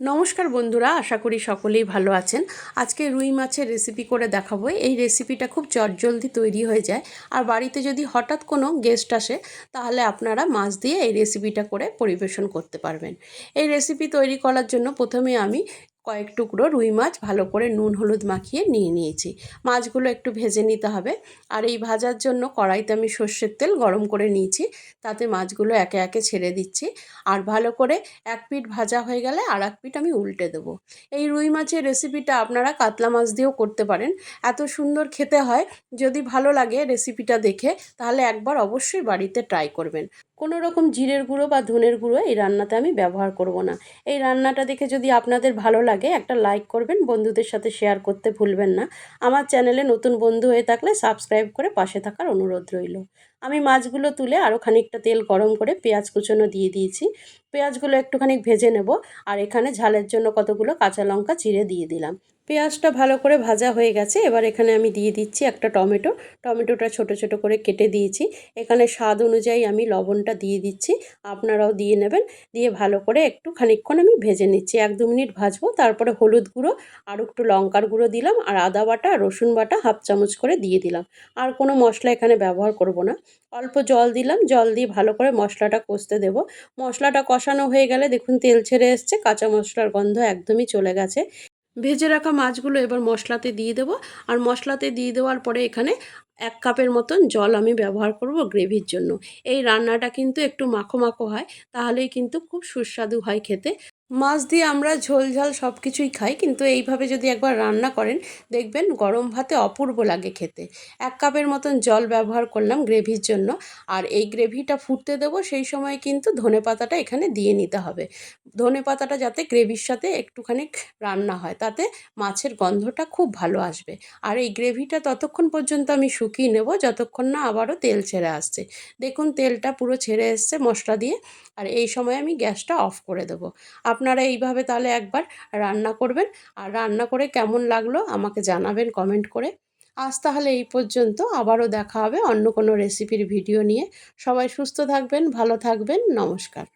নমস্কার বন্ধুরা, আশা করি সকলেই ভালো আছেন। আজকে রুই মাছের রেসিপি করে দেখাবো। এই রেসিপিটা খুব চটজলদি তৈরি হয়ে যায়। আর বাড়িতে যদি হঠাৎ কোনো গেস্ট আসে, তাহলে আপনারা মাছ দিয়ে এই রেসিপিটা করে পরিবেশন করতে পারবেন। এই রেসিপি তৈরি করার জন্য প্রথমে আমি কয়েক টুকরো রুই মাছ ভালো করে নুন, হলুদ মাখিয়ে নিয়ে নিয়েছি। মাছগুলো একটু ভেজে নিতে হবে। আর এই ভাজার জন্য কড়াইতে আমি সর্ষের তেল গরম করে নিয়েছি। তাতে মাছগুলো একে একে ছেড়ে দিচ্ছি। আর ভালো করে এক পিঠ ভাজা হয়ে গেলে আর এক পিঠ আমি উল্টে দেবো। এই রুই মাছের রেসিপিটা আপনারা কাতলা মাছ দিয়েও করতে পারেন। এত সুন্দর খেতে হয়। যদি ভালো লাগে রেসিপিটা দেখে, তাহলে একবার অবশ্যই বাড়িতে ট্রাই করবেন। কোনো রকম জিরের গুঁড়ো বা ধনের গুঁড়ো এই রান্নাতে আমি ব্যবহার করব না। এই রান্নাটা দেখে যদি আপনাদের ভালো লাগে, একটা লাইক করবেন, বন্ধুদের সাথে শেয়ার করতে ভুলবেন না। আমার চ্যানেলে নতুন বন্ধু হয়ে থাকলে সাবস্ক্রাইব করে পাশে থাকার অনুরোধ রইল। আমি মাছগুলো তুলে আরও খানিকটা তেল গরম করে পেঁয়াজ কুচোনো দিয়ে দিয়েছি। পেঁয়াজগুলো একটুখানি ভেজে নেব আর এখানে ঝালের জন্য কতগুলো কাঁচা লঙ্কা চিড়ে দিয়ে দিলাম। পেঁয়াজটা ভালো করে ভাজা হয়ে গেছে, এবার এখানে আমি দিয়ে দিচ্ছি একটা টমেটো। টমেটোটা ছোট ছোট করে কেটে দিয়েছি। এখানে স্বাদ অনুযায়ী আমি লবণটা দিয়ে দিচ্ছি, আপনারাও দিয়ে নেবেন। দিয়ে ভালো করে একটু খানিকক্ষণ আমি ভেজে নিচ্ছি। এক দু মিনিট ভাজবো, তারপরে হলুদ গুঁড়ো, আর একটু লঙ্কার গুঁড়ো দিলাম আর আদা বাটা, রসুন বাটা হাফ চামচ করে দিয়ে দিলাম। আর কোনো মশলা এখানে ব্যবহার করব না। অল্প জল দিলাম, জল দিয়ে ভালো করে মশলাটা কষতে দেবো। মশলাটা কষানো হয়ে গেলে দেখুন তেল ছেড়ে এসছে, কাঁচা মশলার গন্ধ একদমই চলে গেছে। ভেজে রাখা মাছগুলো এবার মশলাতে দিয়ে দেবো, আর মশলাতে দিয়ে দেওয়ার পরে এখানে এক কাপের মতন জল আমি ব্যবহার করব গ্রেভির জন্য। এই রান্নাটা কিন্তু একটু মাখো মাখো হয়, তাহলেই কিন্তু খুব সুস্বাদু হয় খেতে। মাছ দিয়ে আমরা ঝোল ঝাল সব কিছুই খাই, কিন্তু এইভাবে যদি একবার রান্না করেন, দেখবেন গরম ভাতে অপূর্ব লাগে খেতে। এক কাপের মতন জল ব্যবহার করলাম গ্রেভির জন্য, আর এই গ্রেভিটা ফুটতে দেবো সেই সময় কিন্তু ধনে পাতাটা এখানে দিয়ে নিতে হবে। ধনে পাতাটা যাতে গ্রেভির সাথে একটুখানি রান্না হয়, তাতে মাছের গন্ধটা খুব ভালো আসবে। আর এই গ্রেভিটা ততক্ষণ পর্যন্ত আমি শুকিয়ে নেব, যতক্ষণ না আবারও তেল ছেড়ে আসছে। দেখুন তেলটা পুরো ছেড়ে এসছে মশলা দিয়ে, আর এই সময় আমি গ্যাসটা অফ করে দেবো। আপনারা এইভাবে তাহলে একবার রান্না করবেন। আর রান্না করে কেমন লাগল আমাকে জানাবেন কমেন্ট করে। আজ তাহলে এই পর্যন্ত। আবারও দেখা হবে অন্য কোনো রেসিপির ভিডিও নিয়ে। সবাই সুস্থ থাকবেন, ভালো থাকবেন। নমস্কার।